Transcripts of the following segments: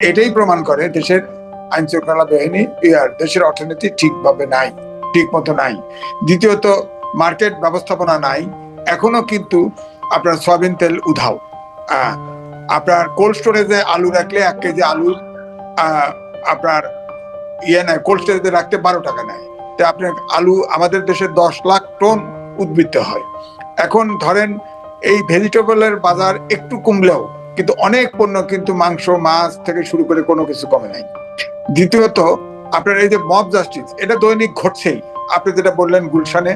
এটাই প্রমাণ করে দেশের আইন শৃঙ্খলা বাহিনী ইয়ার দেশের অর্থনীতি ঠিকভাবে নাই ঠিক মতো নাই। দ্বিতীয়ত, মার্কেট ব্যবস্থাপনা নাই। এখনও কিন্তু আপনার সয়াবিন তেল উধাও। আপনার কোল্ড স্টোরেজে আলু রাখলে এক কেজি আলু আপনার ইয়ে নেয় কোল্ড স্টোরেজে রাখতে বারো টাকা নেয়। তো আপনার আলু আমাদের দেশে দশ লাখ টন উদ্বৃত্ত হয়। এখন ধরেন এই ভেজিটেবলের বাজার একটু কমলেও কিন্তু অনেক পণ্য কিন্তু মাংস, মাছ থেকে শুরু করে কোনো কিছু কমে নাই। দ্বিতীয়ত, আপনার এই যে মব জাস্টিস এটা দৈনিক ঘটছেই। আপনি যেটা বললেন গুলশানে,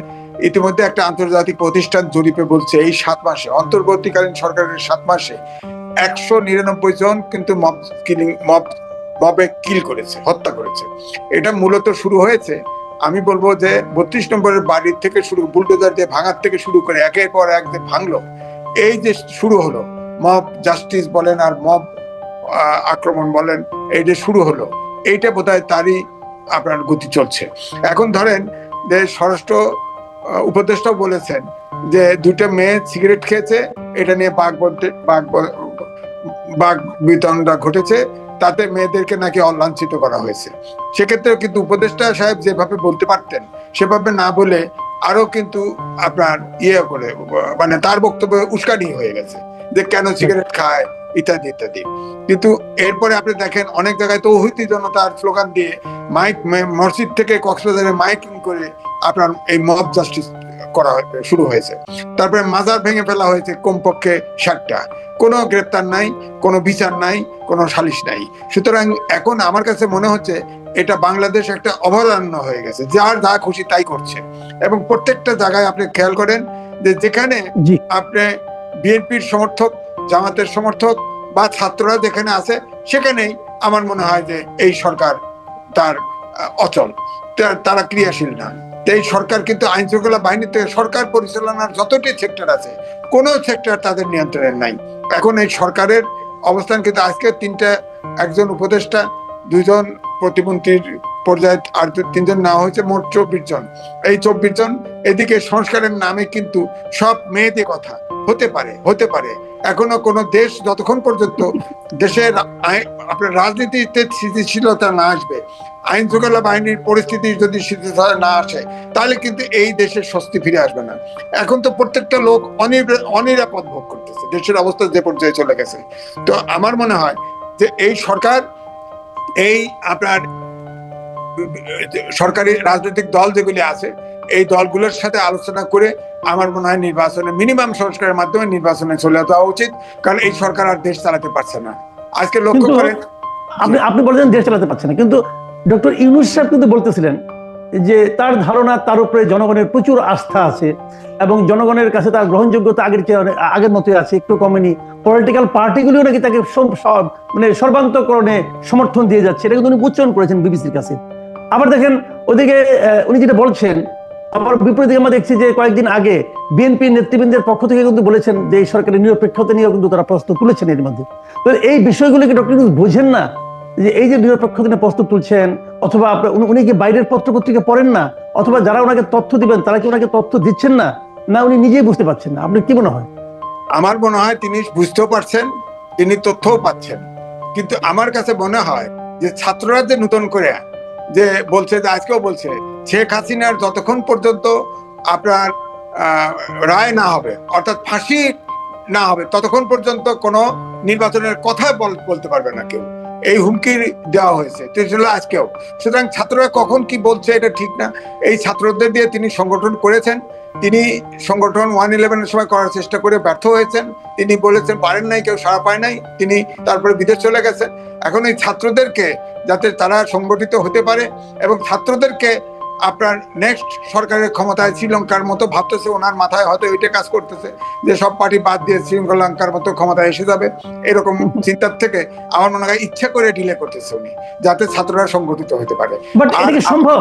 ইতিমধ্যে একটা আন্তর্জাতিক প্রতিষ্ঠান জরিপে বলছে এই সাত মাসে, অন্তর্বর্তীকালীন সরকারের সাত মাসে একশো নিরানব্বই জন কিন্তু মব কিলিং মব মবে কিল করেছে, হত্যা করেছে। এটা মূলত শুরু হয়েছে, আমি বলব যে বত্রিশ নম্বরের বাড়ির থেকে শুরু, বুলডোজার দিয়ে ভাঙার থেকে শুরু করে একের পর এক যে ভাঙলো, এই যে শুরু হলো মব জাস্টিস বলেন আর মব আক্রমণ বলেন, এই যে শুরু হলো, এইটা বোধহয় তারই আপনার গতি চলছে। এখন ধরেন যে স্বরাষ্ট্র উপদেষ্টাও বলেছেন যে দুটো মেয়ে সিগারেট খেয়েছে, এটা নিয়ে বাঘ বলতে, বাঘ বাঘ বিতরণটা ঘটেছে, তাতে মেয়েদেরকে নাকি অলাঞ্ছিত করা হয়েছে। সেক্ষেত্রে কিন্তু উপদেষ্টা সাহেব যেভাবে বলতে পারতেন, সেভাবে না বলে আরও কিন্তু আপনার ইয়ে করে মানে তার বক্তব্য উস্কানি হয়ে গেছে। যে কেন সিগারেট খায় ইত্যাদি ইত্যাদি। কিন্তু এরপরে আপনি দেখেন অনেক জায়গায় তো অহিতি জনতার স্লোগান দিয়ে মাইক মসজিদ থেকে কক্সবাজারে মাইকিং করে আপনার এই মব জাস্টিস করা শুরু হয়েছে। তারপরে মাজার ভেঙে ফেলা হয়েছে কমপক্ষে ষাটটা। কোনো গ্রেপ্তার নাই কোনো বিচার নাই কোনো সালিশ নাই। সুতরাং এখন আমার কাছে মনে হচ্ছে এটা বাংলাদেশ একটা অভয়ারণ্য হয়ে গেছে। যার যা খুশি তাই করছে। এবং প্রত্যেকটা জায়গায় আপনি খেয়াল করেন যে যেখানে আপনি বিএনপির সমর্থক, জামাতের সমর্থক বা ছাত্ররা যেখানে আছে, সেখানেই আমার মনে হয় যে এই সরকার তার অচল। তারা ক্রিয়াশীল না। এই সরকার কিন্তু আইন শৃঙ্খলা থেকে সরকার পরিচালনার যতটি সেক্টর আছে, কোনো সেক্টর তাদের নিয়ন্ত্রণে নাই। এখন এই সরকারের অবস্থান কিন্তু আজকে তিনটা, একজন উপদেষ্টা দুজন প্রতিমন্ত্রীর পর্যায়ে আর তিনজন নেওয়া হয়েছে, মোট চব্বিশ জন। এই চব্বিশ জন এদিকে সংস্কারের নামে কিন্তু সব মেয়েদের কথা। হতে পারে হতে পারে এখনও কোন দেশ যতক্ষণ পর্যন্ত দেশের আপনার রাজনীতিতে স্থিতিশীলতা না আসবে আইন শৃঙ্খলা বাহিনীর পরিস্থিতি যদি স্থিতিশীলতা না আসে তাহলে কিন্তু এই দেশের স্বস্তি ফিরে আসবে না এখন তো প্রত্যেকটা লোক অনিরাপদ ভোগ করতেছে দেশের অবস্থা যে পর্যায়ে চলে গেছে তো আমার মনে হয় যে এই সরকার এই আপনার সরকারি রাজনৈতিক দল যেগুলি আছে এই দলগুলোর সাথে আলোচনা করে আমার মনে হয় নির্বাচনে মিনিমাম সংস্কারের মাধ্যমে নির্বাচনে চলে যাওয়া উচিত। কারণ এই সরকার আর দেশ চালাতে পারছে না। আজকে লক্ষ্য করেন আপনি আপনি বলছেন দেশ চালাতে পারছে না। কিন্তু ডক্টর ইউনুস সাহেব কিন্তু বলতেছিলেন যে তার ধারণা তার উপরে জনগণের প্রচুর আস্থা আছে এবং জনগণের কাছে তার গ্রহণযোগ্যতা আগের চেয়ে আগের মতোই আছে একটু কমেনি। পলিটিক্যাল পার্টিগুলিও নাকি তাকে মানে সর্বান্তকরণে সমর্থন দিয়ে যাচ্ছে। এটা কিন্তু উনি উচ্চারণ করেছেন বিবিসির কাছে। আবার দেখেন ওদিকে উনি যেটা বলছেন আবার বিপরীতে আমরা দেখছি যে কয়েকদিন আগে বিএনপি নেতৃবৃন্দের পক্ষ থেকে কিন্তু বলেছেন যে এই সরকারের নিরপেক্ষতা নিয়েও কিন্তু তারা প্রশ্ন তুলেছেন এর মধ্যে। তো এই বিষয়গুলিকে ডক্টর ইউনূস বোঝেন না যে এই যে নিরপেক্ষতা নিয়ে প্রস্তুত তুলছেন, অথবা আপনার উনি কি বাইরের পত্র পত্রিকা পড়েন না, অথবা যারা ওনাকে তথ্য দিবেন, তারা কি ওনাকে তথ্য দিচ্ছেন না? না, উনি নিজেই বুঝতে পারছেন না। আপনার কি মনে হয়? আমার মনে হয় তিনি বুঝতেও পারছেন, তিনি তথ্যও পাচ্ছেন। কিন্তু আমার কাছে মনে হয় যে ছাত্ররা যে নতুন করে যে বলছে, যে আজকেও বলছে শেখ হাসিনার যতক্ষণ পর্যন্ত আপনার রায় না হবে, অর্থাৎ ফাঁসি না হবে, ততক্ষণ পর্যন্ত কোনো নির্বাচনের কথা বল- বলতে পারবে না কেউ। এই হুমকি দেওয়া হয়েছে। আজকেও। সুতরাং ছাত্ররা কখন কি বলছে এটা ঠিক না। এই ছাত্রদের দিয়ে তিনি সংগঠন করেছেন। তিনি সংগঠন ওয়ান ইলেভেনের সময় করার চেষ্টা করে ব্যর্থ হয়েছেন। তিনি বলেছেন, পারেন নাই, কেউ সাড়া পায় নাই। তিনি তারপরে বিদেশ চলে গেছেন। এখন এই ছাত্রদেরকে যাতে তারা সংগঠিত হতে পারে এবং ছাত্রদেরকে আপনার নেক্সট সরকারের ক্ষমতায় শ্রীলঙ্কার মতো ভাবতেছে ওনার মাথায় হয়তো ওইটা কাজ করতেছে যে সব পার্টি বাদ দিয়ে শ্রীলঙ্কার মতো ক্ষমতায় এসে যাবে। এরকম চিন্তার থেকে আমার মনে হয় ইচ্ছা করে ডিলে করতেছে উনি যাতে ছাত্ররা সংগঠিত হতে পারে। এটা সম্ভব?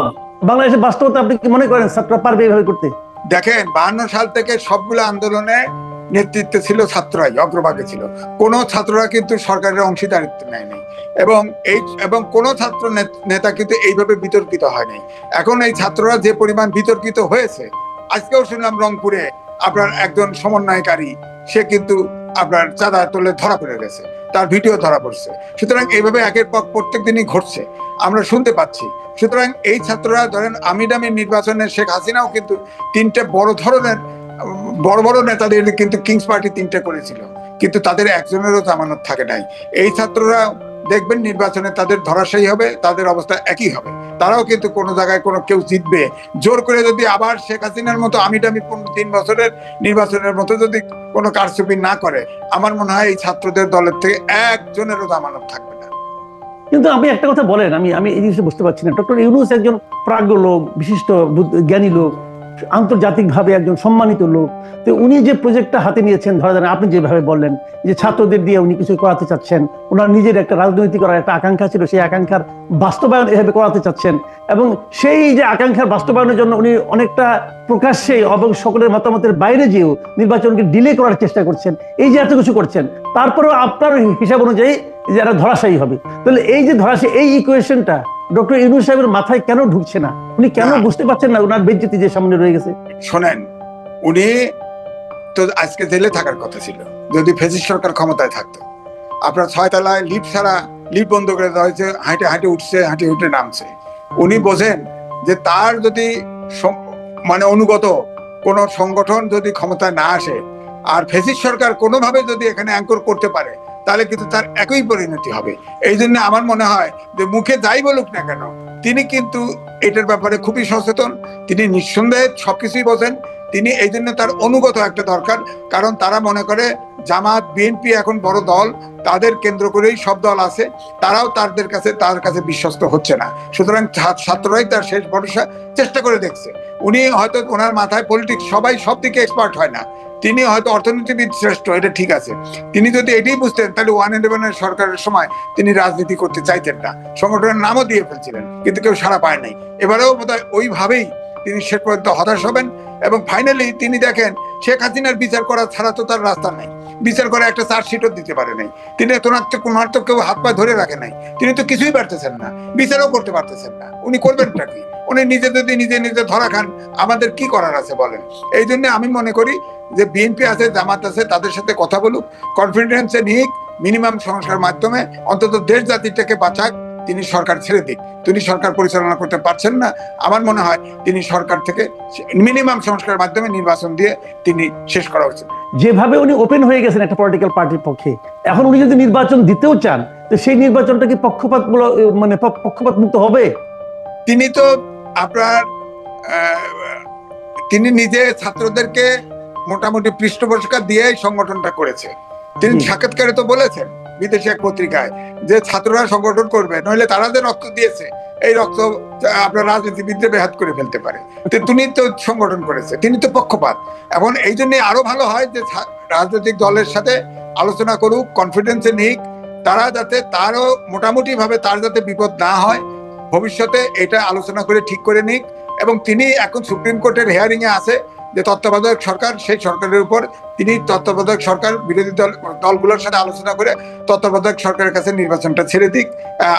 বাংলাদেশের বাস্তবতা আপনি কি মনে করেন ছাত্ররা পারবে এইভাবে করতে? দেখেন বাহান্ন সাল থেকে সবগুলো আন্দোলনে নেতৃত্বে ছিল ছাত্ররাই, অগ্রভাগে ছিল। কোন ছাত্ররা কিন্তু সরকারের অংশীদারিত্ব নেয় নাই এবং এই, এবং কোন ছাত্র নেতা কিন্তু এইভাবে বিতর্কিত হয় নাই এখন এই ছাত্ররা যে পরিমাণ বিতর্কিত হয়েছে, আজকেও শুনলাম রংপুরে আপনার একজন সমন্বয়কারী, সে কিন্তু আপনার চাঁদা তোলে ধরা পড়ে গেছে, তার ভিডিও ধরা পড়ছে। সুতরাং এইভাবে একের পর প্রত্যেক দিনই ঘটছে, আমরা শুনতে পাচ্ছি। সুতরাং এই ছাত্ররা ধরেন আমিডামি নির্বাচনে শেখ হাসিনাও কিন্তু তিনটে বড় ধরনের বড় বড় নেতাদের কিন্তু কিংস পার্টি তিনটে করেছিল। কিন্তু তাদের একজনেরও জামানত থাকে নাই। এই ছাত্ররা দেখবেন নির্বাচনে তাদের ধরাশায়ী হবে, তাদের অবস্থা একই হবে। তারাও কিন্তু কোনো জায়গায় কোনো কেউ জিতবে। জোর করে যদি আবার শেখ হাসিনার মতো আমিডামি পনেরো তিন বছরের নির্বাচনের মতো যদি কোনো কারচুপি না করে, আমার মনে হয় এই ছাত্রদের দলের থেকে একজনেরও জামানত থাকবে না। কিন্তু আপনি একটা কথা বলেন, আমি আমি এই জিনিসটা বুঝতে পারছি না। ডক্টর ইউনুস একজন প্রাজ্ঞ লোক, বিশিষ্ট জ্ঞানী লোক। আন্তর্জাতিকভাবে একজন সম্মানিত লোক, তো উনি যে প্রজেক্টটা হাতে নিয়েছেন, ধরা যান আপনি যেভাবে বললেন, যে ছাত্রদের দিয়ে উনি কিছু করাতে চাচ্ছেন, ওনার নিজের একটা রাজনৈতিক করার একটা আকাঙ্ক্ষা ছিল, সেই আকাঙ্ক্ষার বাস্তবায়ন এভাবে করাতে চাচ্ছেন। এবং সেই যে আকাঙ্ক্ষার বাস্তবায়নের জন্য উনি অনেকটা প্রকাশ্যে এবং সকলের মতামতের বাইরে যেও নির্বাচনকে ডিলে করার চেষ্টা করছেন, এই যে এত কিছু করছেন, তারপরেও আপনার হিসাব অনুযায়ী যারা ধরাশায়ী হবে। তাহলে এই যে ধরাশায়ী, এই ইকুয়েশনটা ডক্টর ইউনুস সাহেবের মাথায় কেন ঢুকছে না? উনি কেন বুঝতে পারছেন না ওনার বেজ্জতি যে সামনে রয়ে গেছে? শোনেন উনি তো আজকে জেলে থাকার কথা ছিল। যদি ফেসিস সরকার ক্ষমতায় থাকতো। আপনার ছয়তলায় লিফট ছাড়া লিফট বন্ধ করে দেওয়া হয়েছে হাঁটে হাঁটে উঠছে হাঁটে উঠে নামছে। উনি বোঝেন যে তার যদি মানে অনুগত কোন সংগঠন যদি ক্ষমতায় না আসে আর ফেসিস সরকার কোনোভাবে যদি এখানে অ্যাঙ্কর করতে পারে তাহলে কিন্তু তার একই পরিণতি হবে। এই জন্য আমার মনে হয় যে মুখে যাই বলুক না কেন, তিনি কিন্তু এটার ব্যাপারে খুবই সচেতন, তিনি নিঃসন্দেহে সবকিছুই বোঝেন, তিনি এই জন্য তার অনুগত একটা দরকার, কারণ তারা মনে করে জামাত, বিএনপি এখন বড় দল, তাদের কেন্দ্র করেই সব দল আছে, তারাও তাদের কাছে, তার কাছে বিশ্বস্ত হচ্ছে না। সুতরাং ছাত্ররাই তার শেষ ভরসা চেষ্টা করে দেখছে। উনি হয়তো ওনার মাথায় পলিটিক্স সবাই সব দিকে এক্সপার্ট হয় না। তিনি হয়তো অর্থনীতিবিদ শ্রেষ্ঠ, এটা ঠিক আছে। তিনি যদি এটাই বুঝতেন, তাহলে ওয়ান ইলেভেনের সরকারের সময় তিনি রাজনীতি করতে চাইতেন না। সংগঠনের নামও দিয়ে ফেলছিলেন, কিন্তু কেউ সাড়া পায় নাই। এবারেও বোধহয় ওইভাবেই তিনি শেষ পর্যন্ত হতাশ হবেন এবং ফাইনালি তিনি দেখেন শেখ হাসিনার বিচার করা ছাড়া তো তার রাস্তা নাই। বিচার করে একটা চার্জশিটও দিতে পারে নাই। তিনি তোনার তো কোনার তো কেউ হাত পা ধরে রাখে নাই। তিনি তো কিছুই পারতেছেন না। বিচারও করতে পারতেছেন না। উনি করবেনটা কি? উনি নিজে যদি নিজে নিজে ধরা খান, আমাদের কি করার আছে বলেন? এই জন্য আমি মনে করি যে বিএনপি আছে, জামাত আছে, তাদের সাথে কথা বলুক। কনফিডেন্সে নিক মিনিমাম সংস্কার মাধ্যমে অন্তত দেশ জাতিটাকে বাঁচাক। তিনি সরকার ছেড়ে দিক। তিনি সরকার পরিচালনা করতে পারছেন না। আমার মনে হয় তিনি সরকার থেকে মিনিমাম সংস্কারের মাধ্যমে নির্বাচন দিয়ে তিনি শেষ করা উচিত যেভাবে উনি ওপেন হয়ে গেছেন একটা পলিটিক্যাল পার্টির পক্ষে এখন উনি যদি নির্বাচন দিতেও চান তো সেই নির্বাচনটা কি পক্ষপাত মানে পক্ষপাত মুক্ত হবে? তিনি তো আপনার তিনি নিজে ছাত্রদেরকে মোটামুটি পৃষ্ঠপোষকতা দিয়ে সংগঠনটা করেছে। তিনি সাক্ষাৎকারে তো বলেছেন বিদেশি এক পত্রিকায় যে ছাত্ররা সংগঠন করবে, নইলে তারা যে রক্ত দিয়েছে, এই রক্ত আপনার রাজনীতিবিদদের বেহাত করে ফেলতে পারে। তিনি তো সংগঠন করেছে, তিনি তো পক্ষপাত। এখন এই জন্য আরও ভালো হয় যে রাজনৈতিক দলের সাথে আলোচনা করুক কনফিডেন্সে নিক, তারা যাতে তারও মোটামুটি ভাবে তার যাতে বিপদ না হয়, ভবিষ্যতে এটা আলোচনা করে ঠিক করে নিক। এবং তিনি এখন সুপ্রিম কোর্টের হেয়ারিং এ আছে যে তত্ত্বাবধায়ক সরকার, সেই সরকারের উপর তিনি তত্ত্বাবধায়ক সরকার, বিরোধী দল, দলগুলোর সাথে আলোচনা করে তত্ত্বাবধায়ক সরকারের কাছে নির্বাচনটা ছেড়ে দিক।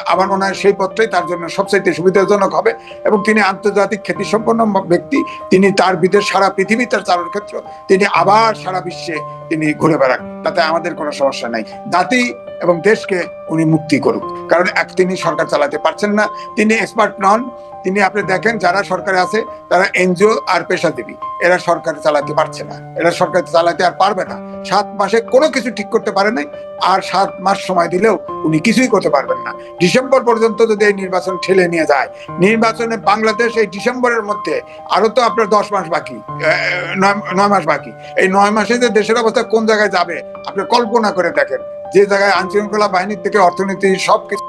আমার মনে হয় সেই পথটাই তার জন্য সবচাইতে সুবিধাজনক হবে এবং তিনি আন্তর্জাতিক খ্যাতিসম্পন্ন ব্যক্তি। তিনি তার বিদেশ, সারা পৃথিবী তার চালন ক্ষেত্র। তিনি আবার সারা বিশ্বে তিনি ঘুরে বেড়ান তাতে আমাদের কোনো সমস্যা নাই। জাতি এবং দেশকে উনি মুক্তি করুক। কারণ এক তিনি সরকার চালাতে পারছেন না। তিনি এক্সপার্ট নন। তিনি আপনি দেখেন যারা সরকারে আছে, তারা এনজিও আর পেশাজীবী। এরা সরকার চালাতে পারছে না। এরা সরকার চালাতে আর পারবে না। সাত মাসে কোনো কিছু ঠিক করতে পারে নাই, আর সাত মাস সময় দিলেও উনি কিছুই করতে পারবেন না। ডিসেম্বর পর্যন্ত যদি এই নির্বাচন ঠেলে নিয়ে যায়, নির্বাচনে বাংলাদেশ এই ডিসেম্বরের মধ্যে আরও তো আপনার দশ মাস বাকি নয় মাস বাকি। এই নয় মাসে যে দেশের অবস্থা কোন জায়গায় যাবে, আপনি কল্পনা করে দেখেন। যে জায়গায় আইন শৃঙ্খলা বাহিনীর থেকে অর্থনীতি সবকিছু